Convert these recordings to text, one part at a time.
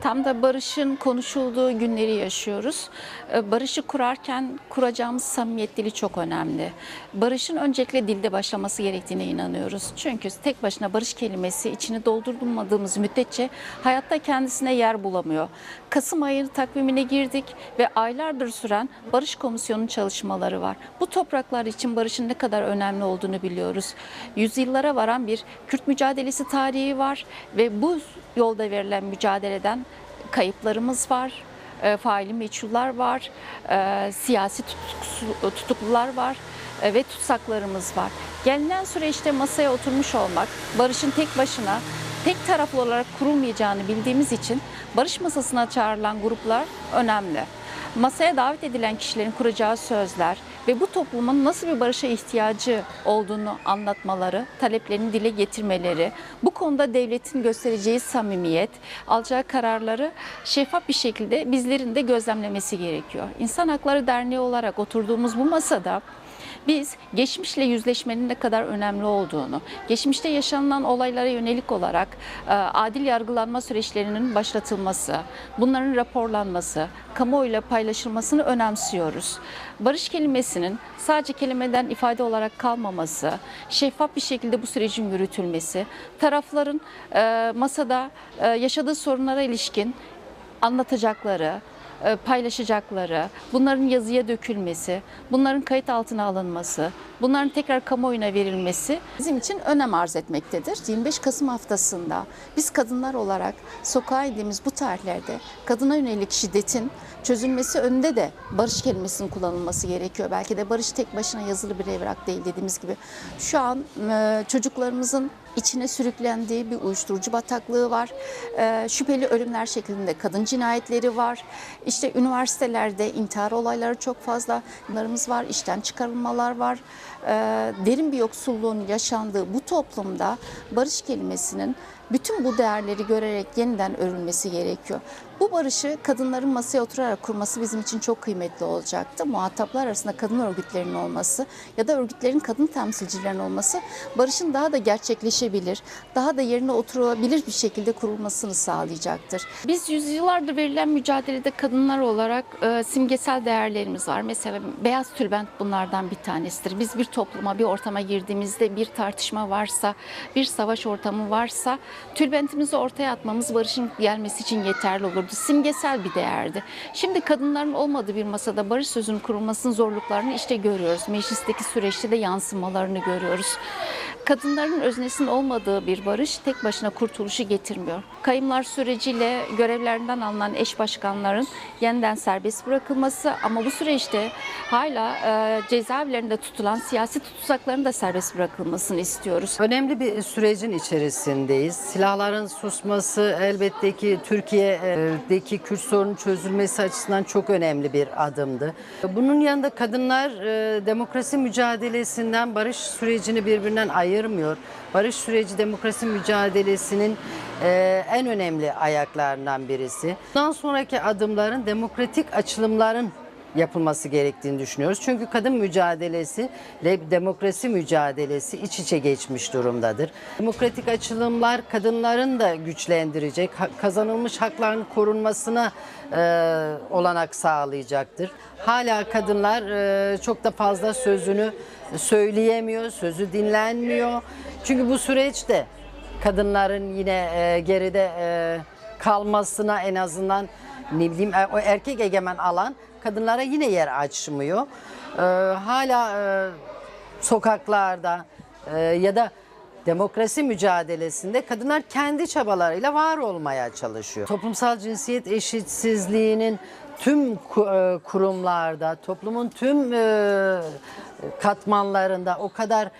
Tam da barışın konuşulduğu günleri yaşıyoruz. Ee, Barışı kurarken kuracağımız samimiyet dili çok önemli. Barışın öncelikle dilde başlaması gerektiğine inanıyoruz. Çünkü tek başına barış kelimesi içini doldurmadığımız müddetçe hayatta kendisine yer bulamıyor. Kasım ayı takvimine girdik ve aylardır süren Barış Komisyonu'nun çalışmaları var. Bu topraklar için barışın ne kadar önemli olduğunu biliyoruz. Yüzyıllara varan bir Kürt mücadelesi tarihi var ve bu yolda verilen mücadeleden kayıplarımız var, e, faili meçhullar var, e, siyasi tutuklular var e, ve tutsaklarımız var. Gelinen süreçte masaya oturmuş olmak, barışın tek başına, tek taraflı olarak kurulmayacağını bildiğimiz için barış masasına çağrılan gruplar önemli. Masaya davet edilen kişilerin kuracağı sözler ve bu toplumun nasıl bir barışa ihtiyacı olduğunu anlatmaları, taleplerini dile getirmeleri, bu konuda devletin göstereceği samimiyet, alacağı kararları şeffaf bir şekilde bizlerin de gözlemlemesi gerekiyor. İnsan Hakları Derneği olarak oturduğumuz bu masada biz geçmişle yüzleşmenin ne kadar önemli olduğunu, geçmişte yaşanılan olaylara yönelik olarak e, adil yargılanma süreçlerinin başlatılması, bunların raporlanması, kamuoyuyla paylaşılmasını önemsiyoruz. Barış kelimesinin sadece kelimeden ifade olarak kalmaması, şeffaf bir şekilde bu sürecin yürütülmesi, tarafların e, masada e, yaşadığı sorunlara ilişkin anlatacakları, paylaşacakları, bunların yazıya dökülmesi, bunların kayıt altına alınması, bunların tekrar kamuoyuna verilmesi bizim için önem arz etmektedir. 25 Kasım haftasında biz kadınlar olarak sokağa indiğimiz bu tarihlerde kadına yönelik şiddetin çözülmesi önünde de barış kelimesinin kullanılması gerekiyor. Belki de barış tek başına yazılı bir evrak değil dediğimiz gibi. Şu an e, çocuklarımızın içine sürüklendiği bir uyuşturucu bataklığı var. E, şüpheli ölümler şeklinde kadın cinayetleri var. İşte üniversitelerde intihar olayları çok fazla. Bunlarımız var, işten çıkarılmalar var. E, derin bir yoksulluğun yaşandığı bu toplumda barış kelimesinin bütün bu değerleri görerek yeniden örülmesi gerekiyor. Bu barışı kadınların masaya oturarak kurması bizim için çok kıymetli olacaktı. Muhataplar arasında kadın örgütlerinin olması ya da örgütlerin kadın temsilcilerinin olması barışın daha da gerçekleşebilir, daha da yerine oturabilir bir şekilde kurulmasını sağlayacaktır. Biz yüzyıllardır verilen mücadelede kadınlar olarak e, simgesel değerlerimiz var. Mesela beyaz tülbent bunlardan bir tanesidir. Biz bir topluma, bir ortama girdiğimizde bir tartışma varsa, bir savaş ortamı varsa tülbentimizi ortaya atmamız barışın gelmesi için yeterli olurdu. Simgesel bir değerdi. Şimdi kadınların olmadığı bir masada barış sözünün kurulmasının zorluklarını işte görüyoruz. Meclisteki süreçte de yansımalarını görüyoruz. Kadınların öznesinin olmadığı bir barış tek başına kurtuluşu getirmiyor. Kayımlar süreciyle görevlerinden alınan eş başkanların yeniden serbest bırakılması ama bu süreçte hala e, cezaevlerinde tutulan siyasi tutsakların da serbest bırakılmasını istiyoruz. Önemli bir sürecin içerisindeyiz. Silahların susması elbette ki Türkiye'deki Kürt sorunun çözülmesi açısından çok önemli bir adımdı. Bunun yanında kadınlar e, demokrasi mücadelesinden barış sürecini birbirinden ayırmıyor. Barış süreci demokrasi mücadelesinin e, en önemli ayaklarından birisi. Bundan sonraki adımların demokratik açılımların yapılması gerektiğini düşünüyoruz. Çünkü kadın mücadelesi ile demokrasi mücadelesi iç içe geçmiş durumdadır. Demokratik açılımlar kadınların da güçlendirecek, kazanılmış hakların korunmasına e, olanak sağlayacaktır. Hala kadınlar e, çok da fazla sözünü söyleyemiyor, sözü dinlenmiyor. Çünkü bu süreçte kadınların yine e, geride e, kalmasına en azından ne bileyim e, o erkek egemen alan kadınlara yine yer açmıyor. E, hala e, sokaklarda e, ya da demokrasi mücadelesinde kadınlar kendi çabalarıyla var olmaya çalışıyor. Toplumsal cinsiyet eşitsizliğinin tüm e, kurumlarda, toplumun tüm e, katmanlarında o kadar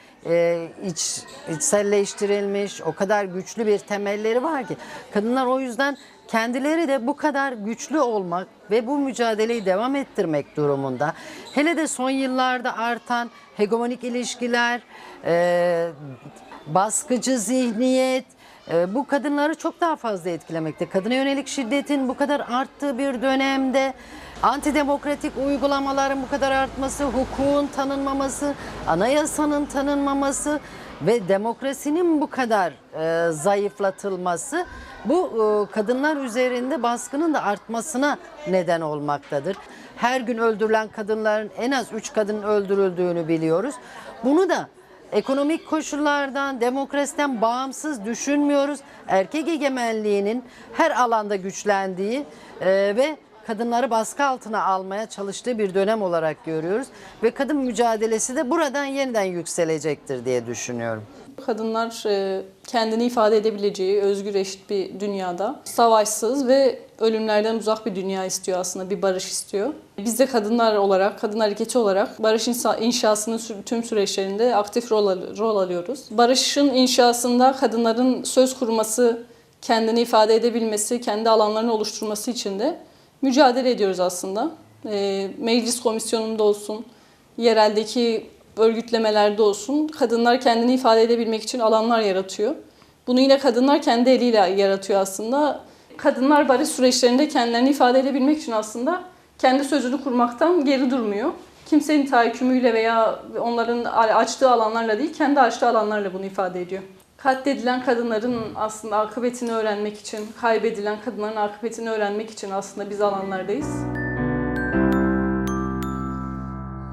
iç, içselleştirilmiş, o kadar güçlü bir temelleri var ki kadınlar o yüzden kendileri de bu kadar güçlü olmak ve bu mücadeleyi devam ettirmek durumunda. Hele de son yıllarda artan hegemonik ilişkiler, e, baskıcı zihniyet, e, bu kadınları çok daha fazla etkilemekte. Kadına yönelik şiddetin bu kadar arttığı bir dönemde antidemokratik uygulamaların bu kadar artması, hukukun tanınmaması, anayasanın tanınmaması ve demokrasinin bu kadar e, zayıflatılması bu e, kadınlar üzerinde baskının da artmasına neden olmaktadır. Her gün öldürülen kadınların en az 3 kadının öldürüldüğünü biliyoruz. Bunu da ekonomik koşullardan, demokrasiden bağımsız düşünmüyoruz. Erkek egemenliğinin her alanda güçlendiği e, ve kadınları baskı altına almaya çalıştığı bir dönem olarak görüyoruz. Ve kadın mücadelesi de buradan yeniden yükselecektir diye düşünüyorum. Kadınlar e, kendini ifade edebileceği özgür eşit bir dünyada savaşsız ve ölümlerden uzak bir dünya istiyor aslında, bir barış istiyor. Biz de kadınlar olarak, kadın hareketi olarak barış inşasının tüm süreçlerinde aktif rol, al- rol alıyoruz. Barışın inşasında kadınların söz kurması, kendini ifade edebilmesi, kendi alanlarını oluşturması için de mücadele ediyoruz aslında. E, Meclis komisyonunda olsun, yereldeki örgütlemelerde olsun kadınlar kendini ifade edebilmek için alanlar yaratıyor. Bunu yine kadınlar kendi eliyle yaratıyor aslında. Kadınlar barış süreçlerinde kendilerini ifade edebilmek için aslında kendi sözünü kurmaktan geri durmuyor. Kimsenin tahakkümüyle veya onların açtığı alanlarla değil, kendi açtığı alanlarla bunu ifade ediyor. Katledilen kadınların aslında akıbetini öğrenmek için, kaybedilen kadınların akıbetini öğrenmek için aslında biz alanlardayız.